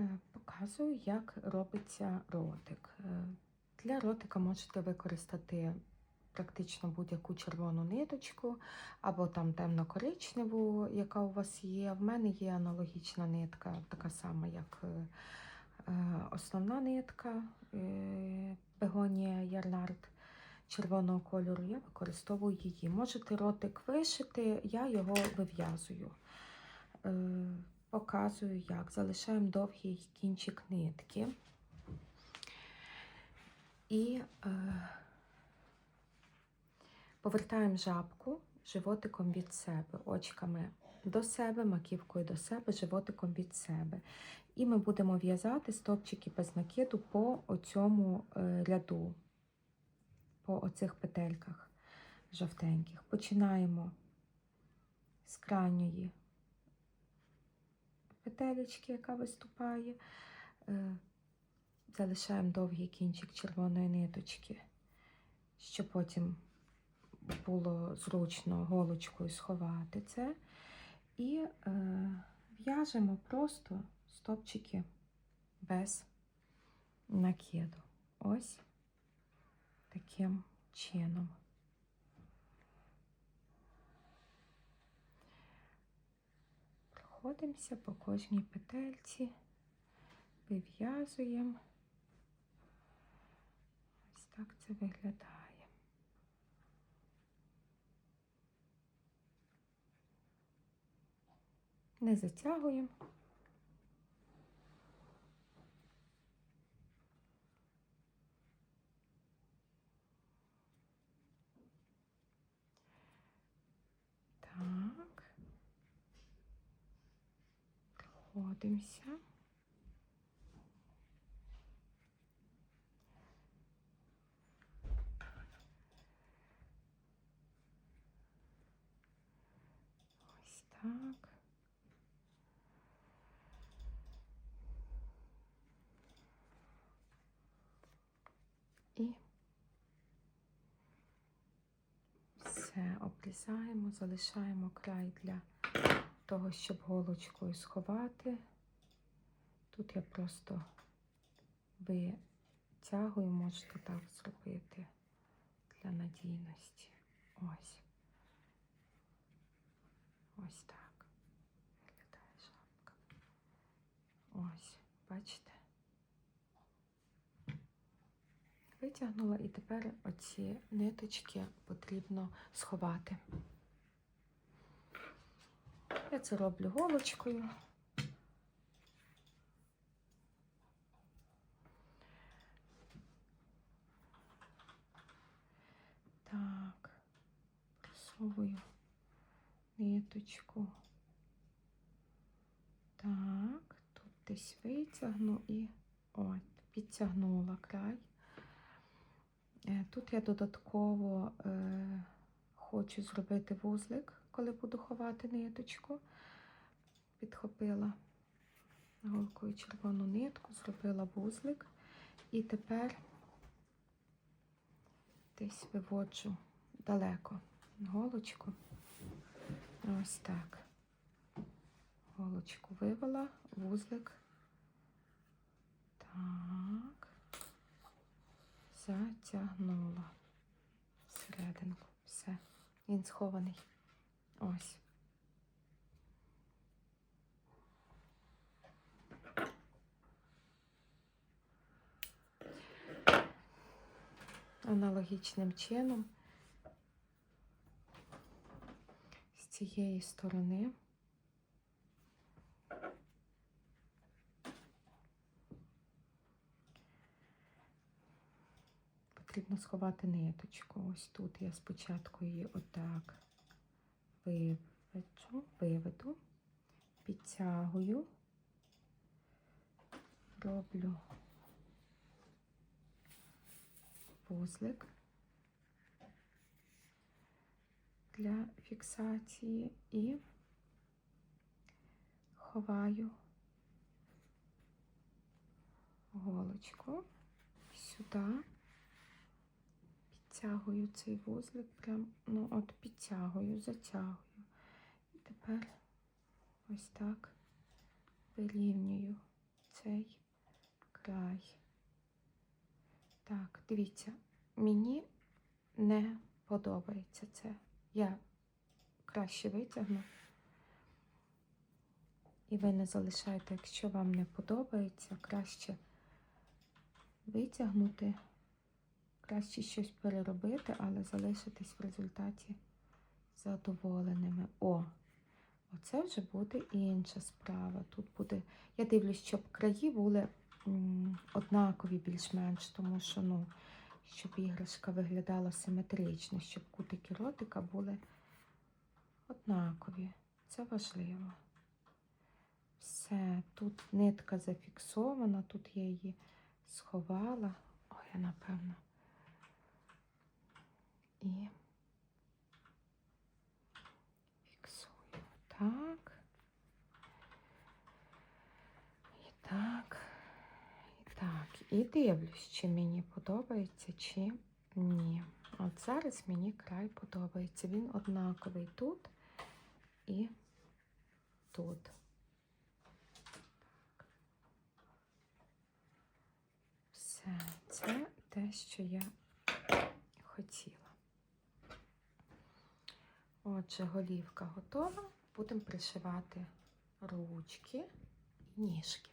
Е, Показую, як робиться ротик. Е, Для ротика можете використати практично будь-яку червону ниточку або там темно-коричневу, яка у вас є. В мене є аналогічна нитка, така сама, як е, основна нитка бегонія Ярлард червоного кольору. Я використовую її. Можете ротик вишити, я його вив'язую. Показую, як. Залишаємо довгий кінчик нитки. І е, повертаємо жабку животиком від себе, очками до себе, маківкою до себе, животиком від себе. І ми будемо в'язати стовпчики без накиду по оцьому е, ряду, по оцих петельках жовтеньких. Починаємо з крайньої петелечки, яка виступає. Е, Залишаємо довгий кінчик червоної ниточки, щоб потім було зручно голочкою сховати це. І е, в'яжемо просто стопчики без накиду. Ось таким чином. Проходимося по кожній петельці, вив'язуємо. Ось так це виглядає. Не затягуємо. Так. Проходимося. Ось так. І все обрізаємо, залишаємо край для того, щоб голочкою сховати. Тут я просто витягую, можете так зробити для надійності. Ось. Ось так. Виглядає шапка. Ось, бачите? Витягнула і тепер оці ниточки потрібно сховати. Я це роблю голочкою. Так, просовую ниточку. Так, тут десь витягну і от, підтягнула край. Е, Тут я додатково е, хочу зробити вузлик, коли буду ховати ниточку. Підхопила голкою червону нитку, зробила вузлик. І тепер десь виводжу далеко голочку. Ось так. Голочку вивела, вузлик. Так. Затягнула всерединку. Все. Він схований. Ось. Аналогічним чином з цієї сторони. Потрібно сховати ниточку. Ось тут я спочатку її отак виведу, виведу, підтягую, роблю вузлик для фіксації і ховаю голочку сюди, підтягую цей вузлик, прям, ну от підтягую, затягую. І тепер ось так вирівнюю цей край. Так, дивіться, мені не подобається це. Я краще витягну. І ви не залишаєте, якщо вам не подобається, краще витягнути, краще щось переробити, але залишитись в результаті задоволеними. О, оце вже буде інша справа. Тут буде, я дивлюсь, щоб краї були однакові більш-менш, тому що, ну, щоб іграшка виглядала симетрично, щоб кутики ротика були однакові. Це важливо. Все, тут нитка зафіксована, тут я її сховала. Ой, я напевно. І фіксую. Так. І так. І так. І дивлюсь, чи мені подобається, чи ні. От зараз мені край подобається. Він однаковий тут і тут. Все, це те, що я хотіла. Отже, голівка готова. Будемо пришивати ручки і ніжки.